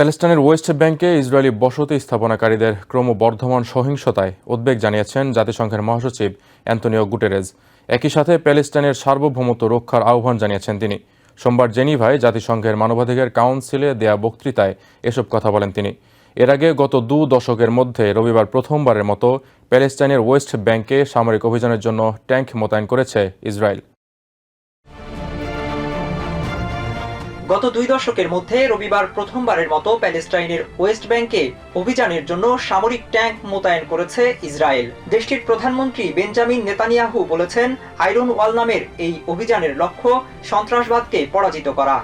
প্যালেস্টাইনের ওয়েস্ট ব্যাংকে ইসরায়েলি বসতি স্থাপনাকারীদের ক্রমবর্ধমান সহিংসতায় উদ্বেগ জানিয়েছেন জাতিসংঘের মহাসচিব অ্যান্তনিও গুটেরেজ। একই সাথে প্যালেস্টাইনের সার্বভৌমত্ব রক্ষার আহ্বান জানিয়েছেন তিনি। সোমবার জেনিভায় জাতিসংঘের মানবাধিকার কাউন্সিলে দেয়া বক্তৃতায় এসব কথা বলেন তিনি। এর আগে গত দু দশকের মধ্যে রবিবার প্রথমবারের মতো প্যালেস্টাইনের ওয়েস্ট ব্যাংকে সামরিক অভিযানের জন্য ট্যাঙ্ক মোতায়েন করেছে ইসরায়েল। গত দুই দশকের মধ্যে রবিবার প্রথমবারের মতো প্যালেস্টাইনের ওয়েস্ট ব্যাংকে অভিযানের জন্য সামরিক ট্যাঙ্ক মোতায়েন করেছে ইসরায়েল। দেশটির প্রধানমন্ত্রী বেঞ্জামিন নেতানিয়াহু বলেছেন, আয়রন ওয়াল নামের এই অভিযানের লক্ষ্য সন্ত্রাসবাদকে পরাজিত করা।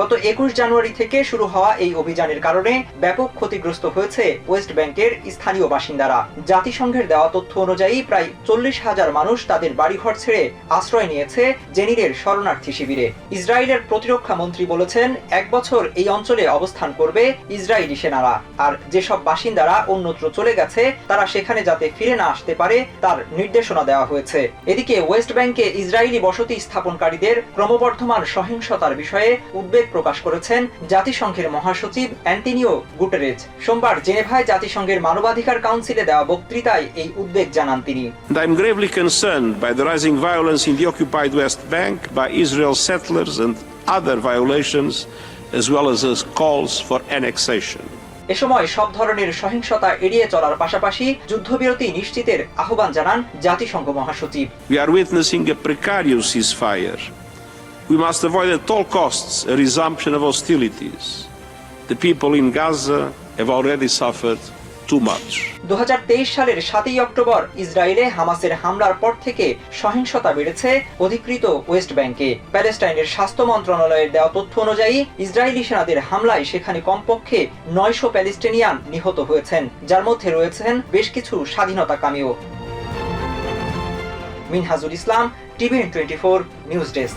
গত একুশ জানুয়ারি থেকে শুরু হওয়া এই অভিযানের কারণে ব্যাপক ক্ষতিগ্রস্ত হয়েছে ওয়েস্ট ব্যাংকের স্থানীয় বাসিন্দারা। জাতিসংঘের দেওয়া তথ্য অনুযায়ী প্রায় চল্লিশ হাজার মানুষ তাদের বাড়িঘর ছেড়ে আশ্রয় নিয়েছে জেনিরের শরণার্থী শিবিরে। ইসরায়েলের প্রতিরক্ষা মন্ত্রী বলেছেন, এক বছর এই অঞ্চলে অবস্থান করবে ইসরায়েলি সেনারা। আর যেসব বাসিন্দারা অন্যত্র চলে গেছে, তারা সেখানে যাতে ফিরে না আসতে পারে, তার নির্দেশনা দেওয়া হয়েছে। এদিকে ওয়েস্ট ব্যাংকে ইসরায়েলি বসতি স্থাপনকারীদের ক্রমবর্ধমান সহিংসতার বিষয়ে উদ্বেগ উদ্বেগ প্রকাশ করেছেন জাতিসংঘের মহাসচিব অ্যান্টিনিও গুটেরেজ। সোমবার জেনেভায় জাতিসংঘের মানবাধিকার কাউন্সিলে দেওয়া বক্তৃতায় এই উদ্বেগ জানান তিনি। এ সময় সব ধরনের সহিংসতা এড়িয়ে চলার পাশাপাশি যুদ্ধবিরতি নিশ্চিতের আহ্বান জানান জাতিসংঘ মহাসচিব। We are witnessing We must avoid at all costs a resumption of hostilities. The people in Gaza have already suffered too much. দু হাজার তেইশ সালের সাতই অক্টোবর ইসরায়েলে হামাসের হামলার পর থেকে সহিংসতা বেড়েছে অধিকৃত ওয়েস্ট ব্যাংকে প্যালেস্টাইনের স্বাস্থ্য মন্ত্রণালয়ের দেওয়া তথ্য অনুযায়ী ইসরায়েলি সেনাদের হামলায় সেখানে কমপক্ষে নয়শো প্যালেস্টিনিয়ান নিহত হয়েছেন, যার মধ্যে রয়েছেন বেশ কিছু স্বাধীনতা কামীও Minhajul Islam, TV twenty four, news desk